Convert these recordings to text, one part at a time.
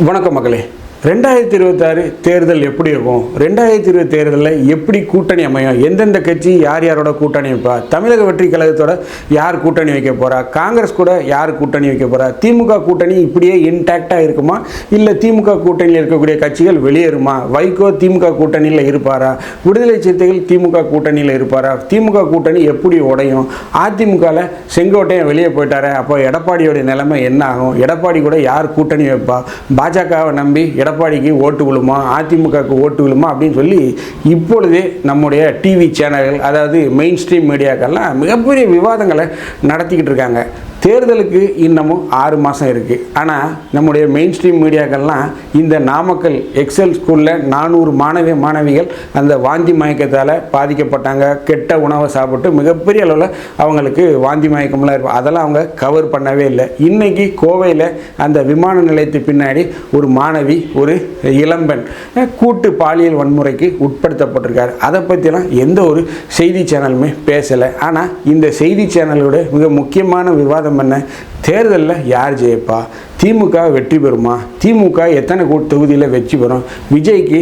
வணக்கம் மகளே ரெண்டாயிரத்தி இருபத்தாறு தேர்தல் எப்படி இருக்கும்? ரெண்டாயிரத்தி இருபது தேர்தலில் எப்படி கூட்டணி அமையும்? எந்தெந்த கட்சி யார் யாரோட கூட்டணி வைப்பா? தமிழக வெற்றி கழகத்தோட யார் கூட்டணி வைக்க போறா? காங்கிரஸ் கூட யார் கூட்டணி வைக்க போறா? திமுக கூட்டணி இப்படியே இன்டாக்டாக இருக்குமா? இல்லை திமுக கூட்டணியில் இருக்கக்கூடிய கட்சிகள் வெளியேறுமா? வைகோ திமுக கூட்டணியில் இருப்பாரா? விடுதலை சிறுத்தைகள் திமுக கூட்டணியில் இருப்பாரா? திமுக கூட்டணி எப்படி உடையும்? அதிமுகவில் செங்கோட்டையன் வெளியே போயிட்டாரு அப்போ எடப்பாடியோட நிலைமை என்ன ஆகும்? எடப்பாடி கூட யார் கூட்டணி வைப்பா? பாஜகவை நம்பி எடப்பாடிக்கு ஓட்டு விழுமா? அதிமுகவுக்கு ஓட்டு விழுமா? அப்படின்னு சொல்லி இப்பொழுதே நம்முடைய டிவி சேனல்கள் அதாவது மெயின் ஸ்ட்ரீம் மீடியாக்கள்லாம் மிகப்பெரிய விவாதங்களை நடத்திக்கிட்டு இருக்காங்க. தேர்தலுக்கு இன்னமும் ஆறு மாதம் இருக்குது ஆனால் நம்முடைய மெயின் ஸ்ட்ரீம் மீடியாக்கள்லாம் இந்த நாமக்கல் எக்ஸல் ஸ்கூலில் நானூறு மாணவி மாணவிகள் அந்த வாந்தி மயக்கத்தால் பாதிக்கப்பட்டாங்க. கெட்ட உணவை சாப்பிட்டு மிகப்பெரிய அளவில் அவங்களுக்கு வாந்தி மயக்கம்லாம் இருக்கும். அதெல்லாம் அவங்க கவர் பண்ணவே இல்லை. இன்னைக்கு கோவையில் அந்த விமான நிலையத்து பின்னாடி ஒரு மாணவி ஒரு இளம்பெண் கூட்டு பாலியல் வன்முறைக்கு உட்படுத்தப்பட்டிருக்காரு. அதை பற்றிலாம் எந்த ஒரு செய்தி சேனலுமே பேசலை. ஆனால் இந்த செய்தி சேனலோட மிக முக்கியமான விவாதம் என்ன தேர்தலில் யார் ஜெயிப்பா? திமுக வெற்றி பெறுமா? திமுக எத்தனை கூட்டு தொகுதியில் வெற்றி பெறும்? விஜய்க்கு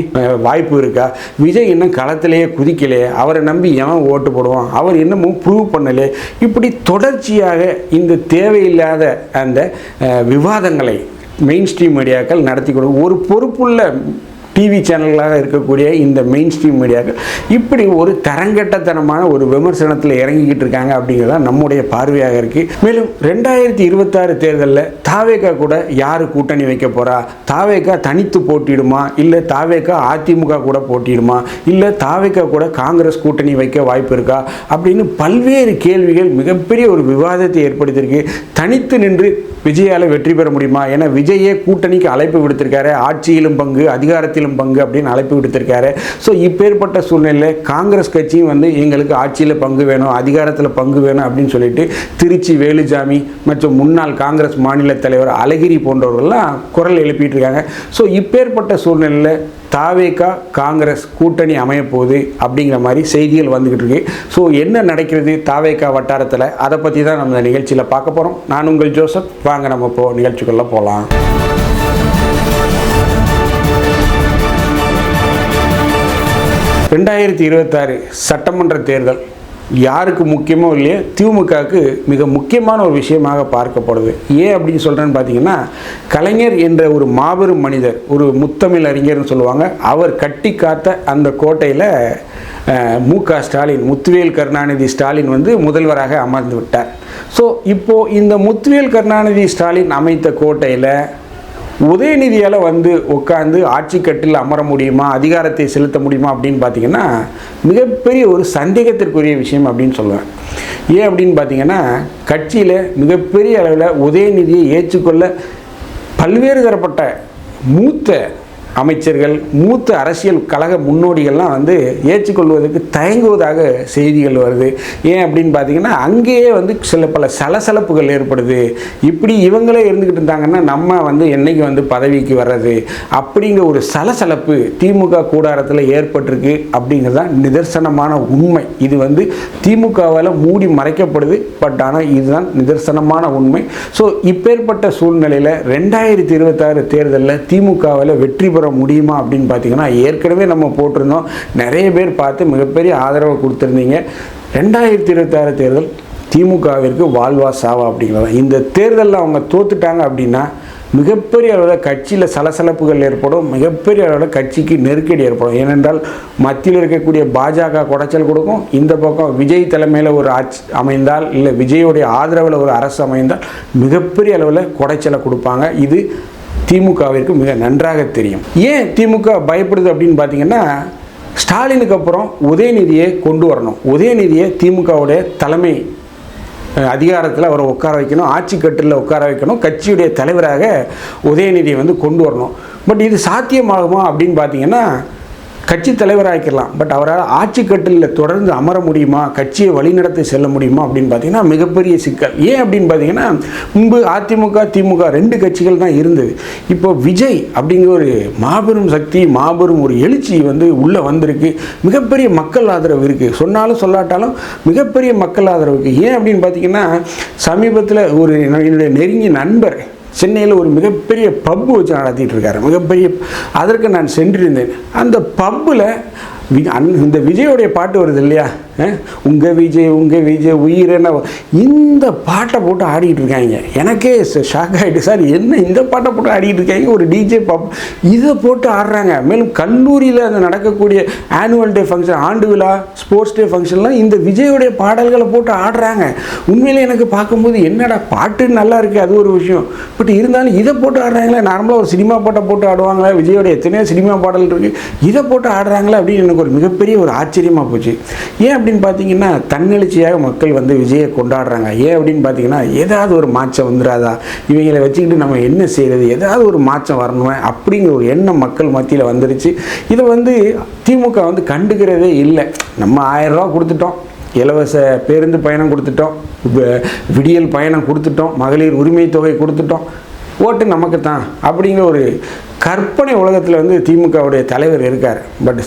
வாய்ப்பு இருக்கா? விஜய் இன்னும் களத்திலேயே குதிக்கலையே. அவரை நம்பி எவன் ஓட்டு போடுவான்? அவர் இன்னமும் ப்ரூவ் பண்ணலே இப்படி தொடர்ச்சியாக இந்த தேவையில்லாத அந்த விவாதங்களை மெயின் ஸ்ட்ரீம் மீடியாக்கள் நடத்தி கொடு ஒரு பொறுப்புள்ள டிவி சேனல்களாக இருக்கக்கூடிய இந்த மெயின் ஸ்ட்ரீம் மீடியாக்கள் இப்படி ஒரு தரங்கட்டத்தனமான ஒரு விமர்சனத்தில் இறங்கிக்கிட்டு இருக்காங்க அப்படிங்கிறதா நம்முடைய பார்வையாக இருக்குது மேலும் ரெண்டாயிரத்தி இருபத்தாறு தேர்தலில் தாவேக்கா கூட யார் கூட்டணி வைக்க போகிறா தாவேக்கா தனித்து போட்டிடுமா இல்லை தாவேக்கா அதிமுக கூட போட்டிடுமா இல்லை தாவேக்கா கூட காங்கிரஸ் கூட்டணி வைக்க வாய்ப்பு இருக்கா? அப்படின்னு பல்வேறு கேள்விகள் மிகப்பெரிய ஒரு விவாதத்தை ஏற்படுத்தியிருக்கு. தனித்து நின்று விஜயால வெற்றி பெற முடியுமா? ஏன்னா விஜயே கூட்டணிக்கு அழைப்பு விடுத்திருக்காரு. ஆட்சியிலும் பங்கு அதிகாரத்திலும் பங்கு அப்படின்னு அழைப்பு விடுத்திருக்காரு. ஸோ இப்பேற்பட்ட சூழ்நிலையில் காங்கிரஸ் கட்சியும் வந்து எங்களுக்கு ஆட்சியில் பங்கு வேணும் அதிகாரத்தில் பங்கு வேணும் அப்படின்னு சொல்லிட்டு திருச்சி வேலுசாமி மற்றும் முன்னாள் காங்கிரஸ் மாநில தலைவர் அழகிரி போன்றவர்கள்லாம் குரல் எழுப்பிட்டு இருக்காங்க. ஸோ இப்பேற்பட்ட சூழ்நிலையில் தாவேகா காங்கிரஸ் கூட்டணி அமையப்போகுது அப்படிங்கிற மாதிரி செய்திகள் வந்துக்கிட்டு இருக்கு. ஸோ என்ன நடக்கிறது தாவேகா வட்டாரத்தில்? அதை பற்றி தான் நம்ம இந்த நிகழ்ச்சியில் பார்க்க போகிறோம் நான் உங்கள் ஜோசப். வாங்க நம்ம இப்போ நிகழ்ச்சிக்குள்ளே போகலாம் ரெண்டாயிரத்தி இருபத்தாறு சட்டமன்ற தேர்தல். யாருக்கு முக்கியமோ இல்லையோ திமுகவுக்கு மிக முக்கியமான ஒரு விஷயமாக பார்க்கப்படுது. ஏன் அப்படின்னு சொல்கிறேன்னு பார்த்தீங்கன்னா கலைஞர் என்ற ஒரு மாபெரும் மனிதர் ஒரு முத்தமிழ் அறிஞர்னு சொல்லுவாங்க. அவர் கட்டி காத்த அந்த கோட்டையில் மு க ஸ்டாலின் முத்துவேல் கருணாநிதி ஸ்டாலின் வந்து முதல்வராக அமர்ந்து விட்டார். ஸோ இப்போது இந்த முத்துவேல் கருணாநிதி ஸ்டாலின் அமைத்த கோட்டையில் உதயநிதியால் வந்து உட்காந்து ஆட்சி கட்டில் அமர முடியுமா அதிகாரத்தை செலுத்த முடியுமா அப்படின்னு பார்த்தீங்கன்னா மிகப்பெரிய ஒரு சந்தேகத்திற்குரிய விஷயம் அப்படின்னு சொல்லுவேன். ஏன் அப்படின்னு பார்த்தீங்கன்னா கட்சியில் மிகப்பெரிய அளவில் உதயநிதியை ஏற்றுக்கொள்ள பல்வேறு தரப்பட்ட மூத்த அமைச்சர்கள் மூத்த அரசியல் கழக முன்னோடிகள்லாம் வந்து ஏற்றுக்கொள்வதற்கு தயங்குவதாக செய்திகள் வருது. ஏன் அப்படின்னு பார்த்தீங்கன்னா அங்கேயே வந்து சில பல சலசலப்புகள் ஏற்படுது. இப்படி இவங்களே இருந்துக்கிட்டு இருந்தாங்கன்னா நம்ம வந்து என்னைக்கு வந்து பதவிக்கு வர்றது? அப்படிங்கிற ஒரு சலசலப்பு திமுக கூடாரத்தில் ஏற்பட்டிருக்கு அப்படிங்கிறது தான் நிதர்சனமான உண்மை. இது வந்து திமுகவால் மூடி மறைக்கப்படுது பட் ஆனால் இதுதான் நிதர்சனமான உண்மை. ஸோ இப்பேற்பட்ட சூழ்நிலையில் ரெண்டாயிரத்தி இருபத்தாறு தேர்தலில் திமுகவில் வெற்றி பெற முடியுமா அப்படின்னு பார்த்தீங்கன்னா ஏற்கனவே நம்ம போட்டிருந்தோம். நிறைய பேர் பார்த்து மிகப்பெரிய ஆதரவை கொடுத்துருந்தீங்க. ரெண்டாயிரத்தி இருபத்தாறு தேர்தல் திமுகவிற்கு வாழ்வா சாவா அப்படிங்கிறது. இந்த தேர்தலில் அவங்க தோத்துட்டாங்க அப்படின்னா மிகப்பெரிய அளவில் கட்சியில் சலசலப்புகள் ஏற்படும். மிகப்பெரிய அளவில் கட்சிக்கு நெருக்கடி ஏற்படும். ஏனென்றால் மத்தியில் இருக்கக்கூடிய பாஜக குடைச்சல் கொடுக்கும். இந்த பக்கம் விஜய் தலைமையில் ஒரு ஆட்சி அமைந்தால் இல்லை விஜயோடைய ஆதரவில் ஒரு அரசு அமைந்தால் மிகப்பெரிய அளவில் குடைச்சலை கொடுப்பாங்க. இது திமுகவிற்கு மிக நன்றாக தெரியும். ஏன் திமுக பயப்படுது அப்படின்னு பார்த்தீங்கன்னா ஸ்டாலினுக்கு அப்புறம் உதயநிதியை கொண்டு வரணும். உதயநிதியை திமுகவுடைய தலைமை அதிகாரத்தில் அவரை உட்கார வைக்கணும் ஆட்சி கட்டில் உட்கார வைக்கணும் கட்சியுடைய தலைவராக உதயநிதியை வந்து கொண்டு வரணும். பட் இது சாத்தியமாகுமா அப்படின்னு பார்த்தீங்கன்னா கட்சி தலைவராகிக்கலாம் பட் அவரால் ஆட்சி கட்டிலில் தொடர்ந்து அமர முடியுமா? கட்சியை வழிநடத்தி செல்ல முடியுமா? அப்படின்னு பார்த்தீங்கன்னா மிகப்பெரிய சிக்கல். ஏன் அப்படின்னு பார்த்தீங்கன்னா முன்பு அதிமுக திமுக ரெண்டு கட்சிகள் தான் இருந்தது. இப்போ விஜய் அப்படிங்கிற ஒரு மாபெரும் சக்தி மாபெரும் ஒரு எழுச்சி வந்து உள்ளே வந்திருக்கு. மிகப்பெரிய மக்கள் ஆதரவு இருக்குது சொன்னாலும் சொல்லாட்டாலும் மிகப்பெரிய மக்கள் ஆதரவு இருக்குது ஏன் அப்படின்னு பார்த்தீங்கன்னா சமீபத்தில் ஒரு என்னுடைய நெருங்கிய நண்பர் சென்னையில் ஒரு மிகப்பெரிய பப்பு வச்சு நடத்திட்டு இருக்காரு. மிகப்பெரிய அதற்கு நான் சென்றிருந்தேன். அந்த பப்பில் இந்த விஜயோடைய பாட்டு வருது இல்லையா? அஹ், உங்க விஜய் உங்க விஜய் உயிரென இந்த பாட்டை போட்டு ஆடிட்டு இருக்காங்க. எனக்கே ஷாக் ஆகிட்டு சார் என்ன இந்த பாட்டை போட்டு ஆடிட்டு இருக்காங்க? ஒரு டிஜே பாப் இதை போட்டு ஆடுறாங்க. மேலும் கல்லூரியில் அந்த நடக்கக்கூடிய ஆனுவல் டே ஃபங்க்ஷன் ஆண்டு விழா ஸ்போர்ட்ஸ் டே ஃபங்க்ஷன்லாம் இந்த விஜயோடைய பாடல்களை போட்டு ஆடுறாங்க. உண்மையிலே எனக்கு பார்க்கும்போது என்னடா பாட்டு நல்லா இருக்கு அது ஒரு விஷயம். பட் இருந்தாலும் இதை போட்டு ஆடுறாங்களே நார்மலாக ஒரு சினிமா பாட்டை போட்டு ஆடுவாங்களா விஜயோட எத்தனையோ சினிமா பாடல் இருக்கு இதை போட்டு ஆடுறாங்களா அப்படின்னு எனக்கு ஒரு மிகப்பெரிய ஒரு ஆச்சரியமாக போச்சு. ஏன் அப்படின்னு பார்த்தீங்கன்னா தன்னெழுச்சியாக மக்கள் வந்து விஜயை கொண்டாடுறாங்க. ஏன் அப்படின்னு பார்த்தீங்கன்னா ஏதாவது ஒரு மாற்றம் வந்துடாதா இவங்களை வச்சுக்கிட்டு நம்ம என்ன செய்கிறது ஏதாவது ஒரு மாற்றம் வரணும்? அப்படிங்கிற ஒரு எண்ணம் மக்கள் மத்தியில் வந்துருச்சு. இதை வந்து திமுக வந்து கண்டுக்கிறதே இல்லை. நம்ம ஆயிரம் ரூபா கொடுத்துட்டோம். இலவச பேருந்து பயணம் கொடுத்துட்டோம். விடியல் பயணம் கொடுத்துட்டோம். மகளிர் உரிமை தொகை கொடுத்துட்டோம். ஓட்டு நமக்கு தான் அப்படிங்கிற ஒரு கற்பனை உலகத்தில் வந்து திமுகவுடைய தலைவர் இருக்கார். பட்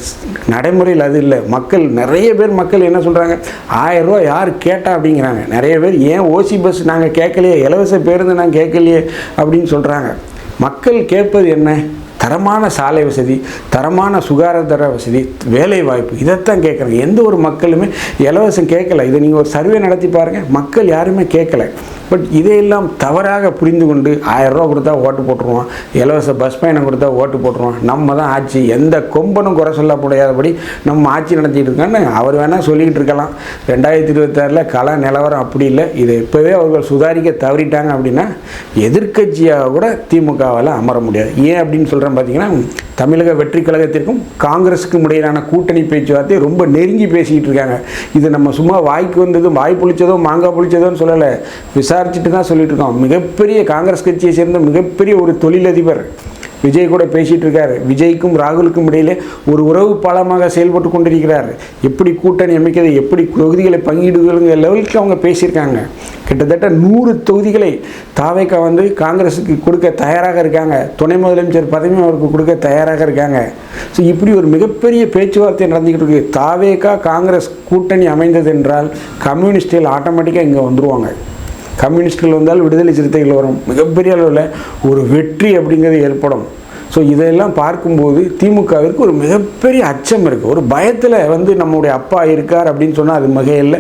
நடைமுறையில் அது இல்லை. மக்கள் நிறைய பேர் மக்கள் என்ன சொல்கிறாங்க ஆயிரரூவா யார் கேட்டா அப்படிங்கிறாங்க. நிறைய பேர் ஏன் ஓசி பஸ் நாங்கள் கேட்கலையே? இலவச பேருந்து நாங்கள் கேட்கலையே? அப்படின்னு சொல்கிறாங்க மக்கள் கேட்பது என்ன? தரமான சாலை வசதி தரமான சுகாதார வசதி வேலை வாய்ப்பு இதைத்தான் கேட்குறாங்க. எந்த ஒரு மக்களுமே இலவசம் கேட்கல. இதை நீங்கள் ஒரு சர்வே நடத்தி பாருங்கள் மக்கள் யாருமே கேட்கல. பட் இதையெல்லாம் தவறாக புரிந்து கொண்டு ஆயிரரூவா கொடுத்தா ஓட்டு போட்டுருவான். இலவச பஸ் பயணம் கொடுத்தா ஓட்டு போட்டுருவான். நம்ம தான் ஆட்சி. எந்த கொம்பனும் குறை சொல்ல முடியாதபடி நம்ம ஆட்சி நடத்திட்டு இருக்கான்னு அவர் வேணால் சொல்லிக்கிட்டு இருக்கலாம். ரெண்டாயிரத்தி இருபத்தாறில் கல நிலவரம் அப்படி இல்லை. இதை இப்போவே அவர்கள் சுதாரிக்க தவறிட்டாங்க அப்படின்னா எதிர்க்கட்சியாக கூட திமுகவால் அமர முடியாது. ஏன் அப்படின்னு சொல்கிறேன் பார்த்தீங்கன்னா தமிழக வெற்றி கழகத்திற்கும் காங்கிரஸுக்கும் இடையிலான கூட்டணி பேச்சுவார்த்தை ரொம்ப நெருங்கி பேசிக்கிட்டு இருக்காங்க. இது நம்ம சும்மா வாய்க்கு வந்ததும் வாய் புளிச்சதோ மாங்காய் புளிச்சதோன்னு சொல்லலை. விசாரிச்சுட்டு தான் சொல்லிட்டு இருக்கோம். மிகப்பெரிய காங்கிரஸ் கட்சியை சேர்ந்த மிகப்பெரிய ஒரு தொழிலதிபர் விஜய் கூட பேசிகிட்டு இருக்காரு. விஜய்க்கும் ராகுலுக்கும் இடையிலே ஒரு உறவு பாலமாக செயல்பட்டு கொண்டிருக்கிறார். எப்படி கூட்டணி அமைக்கிறது எப்படி தொகுதிகளை பங்கீடுகளுங்க லெவலுக்கு அவங்க பேசியிருக்காங்க. கிட்டத்தட்ட நூறு தொகுதிகளை தாவேக்கா வந்து காங்கிரஸுக்கு கொடுக்க தயாராக இருக்காங்க. துணை முதலமைச்சர் பதவியும் அவருக்கு கொடுக்க தயாராக இருக்காங்க. ஸோ இப்படி ஒரு மிகப்பெரிய பேச்சுவார்த்தை நடந்துக்கிட்டு இருக்கு. தாவேக்கா காங்கிரஸ் கூட்டணி அமைந்தது என்றால் கம்யூனிஸ்டுகள் ஆட்டோமேட்டிக்காக இங்கே வந்துடுவாங்க கம்யூனிஸ்ட்கள் வந்தால் விடுதலை சிறுத்தைகள் வரும். மிகப்பெரிய அளவில் ஒரு வெற்றி அப்படிங்கிறது ஏற்படும். ஸோ இதையெல்லாம் பார்க்கும்போது திமுகவிற்கு ஒரு மிகப்பெரிய அச்சம் இருக்குது ஒரு பயத்தில் வந்து நம்முடைய அப்பா இருக்கார் அப்படின்னு சொன்னால் அது மிகையில்லை.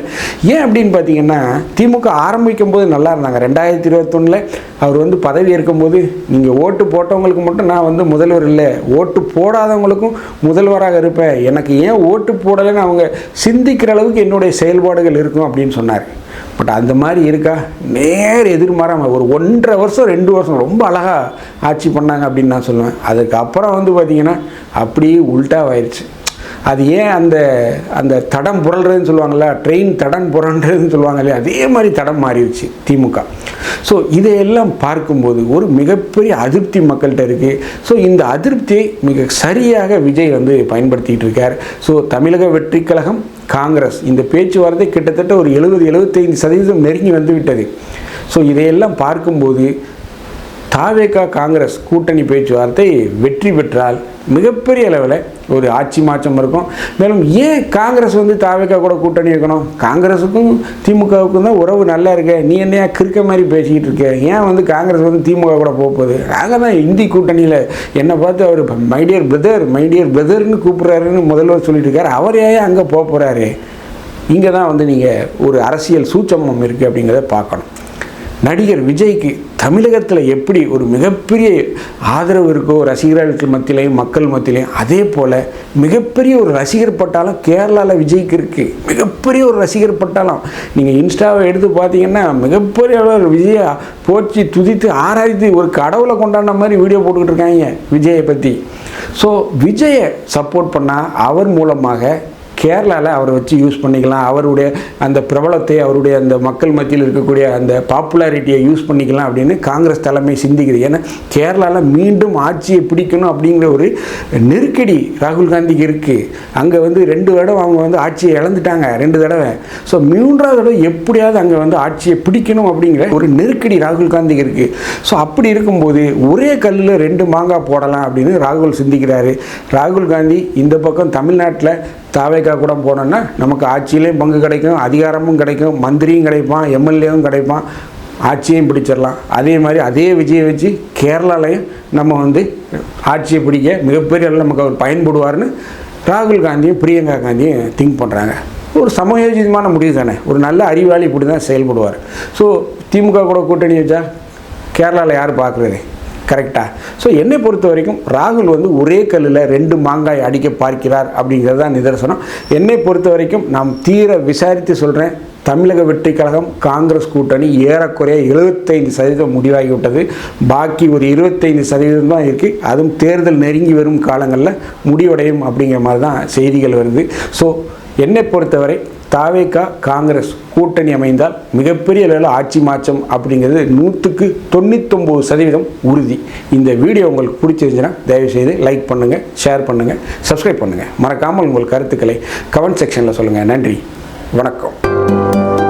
ஏன் அப்படின்னு பார்த்தீங்கன்னா திமுக ஆரம்பிக்கும் போது நல்லா இருந்தாங்க. ரெண்டாயிரத்தி இருபத்தொன்னில் அவர் வந்து பதவி இருக்கும்போது நீங்கள் ஓட்டு போட்டவங்களுக்கு மட்டும் நான் வந்து முதல்வர் இல்லை. ஓட்டு போடாதவங்களுக்கும் முதல்வராக இருப்பேன். எனக்கு ஏன் ஓட்டு போடலைன்னு அவங்க சிந்திக்கிற அளவுக்கு என்னுடைய செயல்பாடுகள் இருக்கும் அப்படின்னு சொன்னார். பட் அந்த மாதிரி இருக்கா? நேர் எதிர்மாறாமல் ஒரு ஒன்றரை வருஷம் ரெண்டு வருஷம் ரொம்ப அழகாக ஆட்சி பண்ணாங்க அப்படின்னு நான் சொல்லுவேன். அதுக்கப்புறம் வந்து பார்த்திங்கன்னா அப்படியே உல்ட்டாவாயிருச்சு அது ஏன் அந்த அந்த தடம் புரள்றதுன்னு சொல்லுவாங்கள்ல ட்ரெயின் தடம் புரள்றதுன்னு சொல்லுவாங்க இல்லையா அதே மாதிரி தடம் மாறிடுச்சு திமுக. ஸோ இதையெல்லாம் பார்க்கும்போது ஒரு மிகப்பெரிய அதிருப்தி மக்கள்கிட்ட இருக்குது ஸோ இந்த அதிருப்தியை மிக சரியாக விஜய் வந்து பயன்படுத்திக்கிட்டு இருக்கார். ஸோ தமிழக வெற்றி கழகம் காங்கிரஸ் இந்த பேச்சுவார்த்தை கிட்டத்தட்ட ஒரு எழுபது எழுபத்தைந்து சதவீதம் நெருங்கி வந்து விட்டது ஸோ இதையெல்லாம் பார்க்கும்போது தாவேகா காங்கிரஸ் கூட்டணி பேச்சுவார்த்தை வெற்றி பெற்றால் மிகப்பெரிய அளவில் ஒரு ஆட்சி மாற்றம் இருக்கும். மேலும் ஏன் காங்கிரஸ் வந்து தாவேகா கூட கூட்டணி வைக்கணும்? காங்கிரஸுக்கும் திமுகவுக்கும் தான் உறவு நல்லா இருக்க. நீ என்னையா கிறுக்க மாதிரி பேசிக்கிட்டு இருக்க? ஏன் வந்து காங்கிரஸ் வந்து திமுக கூட போகுது? நாங்கள் தான் இந்தி கூட்டணியில். என்னை பார்த்து அவர் my dear brother my dear பிரதர்னு கூப்பிட்றாருன்னு முதல்வர் சொல்லிட்டு இருக்காரு. அவர் ஏன் அங்கே போக போகிறாரு இங்கே தான் வந்து நீங்கள் ஒரு அரசியல் சூட்சமம் இருக்குது அப்படிங்கிறத பார்க்கணும். நடிகர் விஜய்க்கு தமிழகத்தில் எப்படி ஒரு மிகப்பெரிய ஆதரவு இருக்கோ ரசிகர்களுக்கு மத்தியிலையும் மக்கள் மத்தியிலையும் அதே போல் மிகப்பெரிய ஒரு ரசிகர் பட்டாளம் கேரளாவில் விஜய்க்கு இருக்குது மிகப்பெரிய ஒரு ரசிகர் பட்டாளம். நீங்கள் இன்ஸ்டாவை எடுத்து பார்த்தீங்கன்னா மிகப்பெரிய அளவு விஜயை போச்சு துதித்து ஆராய்த்து ஒரு கடவுளை கொண்டாடின மாதிரி வீடியோ போட்டுக்கிட்டு இருக்காங்க விஜயை பற்றி ஸோ விஜயை சப்போர்ட் பண்ணால் அவர் மூலமாக கேரளாவில் அவரை வச்சு யூஸ் பண்ணிக்கலாம். அவருடைய அந்த பிரபலத்தை அவருடைய அந்த மக்கள் மத்தியில் இருக்கக்கூடிய அந்த பாப்புலாரிட்டியை யூஸ் பண்ணிக்கலாம் அப்படின்னு காங்கிரஸ் தலைமை சிந்திக்குது. ஏன்னா கேரளாவில் மீண்டும் ஆட்சியை பிடிக்கணும் அப்படிங்கிற ஒரு நெருக்கடி ராகுல் காந்திக்கு இருக்குது அங்கே வந்து ரெண்டு தடவை அவங்க வந்து ஆட்சியை இழந்துட்டாங்க. ரெண்டு தடவை. ஸோ மூன்றாவது தடவை எப்படியாவது அங்கே வந்து ஆட்சியை பிடிக்கணும் அப்படிங்கிற ஒரு நெருக்கடி ராகுல் காந்திக்கு இருக்குது ஸோ அப்படி இருக்கும்போது ஒரே கல்லில் ரெண்டு மாங்காய் போடலாம் அப்படின்னு ராகுல் சிந்திக்கிறாரு. ராகுல் காந்தி இந்த பக்கம் தமிழ்நாட்டில் தாவேக்கா கூட போனோன்னா நமக்கு ஆட்சியிலையும் பங்கு கிடைக்கும் அதிகாரமும் கிடைக்கும் மந்திரியும் கிடைப்பான் எம்எல்ஏவும் கிடைப்பான் ஆட்சியையும் பிடிச்சிடலாம். அதே மாதிரி அதே விஜயை வச்சு கேரளாலையும் நம்ம வந்து ஆட்சியை பிடிக்க மிகப்பெரிய அளவில் நமக்கு அவர் பயன்படுவார்னு ராகுல் காந்தியும் பிரியங்கா காந்தியும் திங்க் பண்ணுறாங்க ஒரு சமயோஜிதமான முடிவு தானே. ஒரு நல்ல அறிவாளி இப்படி தான் செயல்படுவார். ஸோ திமுக கூட கூட்டணி வச்சா கேரளாவில் யார் பார்க்குறது? கரெக்டாக ஸோ என்னை பொறுத்த வரைக்கும் ராகுல் வந்து ஒரே கல்லில் ரெண்டு மாங்காய் அடிக்க பார்க்கிறார் அப்படிங்கிறது தான் நிதர்சனம். என்னை பொறுத்த வரைக்கும் நாம் தீர விசாரித்து சொல்கிறேன் தமிழக வெற்றி கழகம் காங்கிரஸ் கூட்டணி ஏறக்குறைய எழுபத்தைந்து சதவீதம் முடிவாகிவிட்டது. பாக்கி ஒரு இருபத்தைந்து சதவீதம் தான் இருக்குது அதுவும் தேர்தல் நெருங்கி வரும் காலங்களில் முடிவடையும் அப்படிங்கிற மாதிரி தான் செய்திகள் வருது. ஸோ என்னை பொறுத்தவரை தாவேக்கா காங்கிரஸ் கூட்டணி அமைந்தால் மிகப்பெரிய அளவில் ஆட்சி மாற்றம் அப்படிங்கிறது நூற்றுக்கு தொண்ணூத்தொம்பது சதவீதம் உறுதி. இந்த வீடியோ உங்களுக்கு பிடிச்சிருந்துச்சுன்னா தயவுசெய்து லைக் பண்ணுங்கள் ஷேர் பண்ணுங்கள் சப்ஸ்கிரைப் பண்ணுங்கள் மறக்காமல் உங்கள் கருத்துக்களை கமெண்ட் செக்ஷனில் சொல்லுங்கள் நன்றி. வணக்கம்.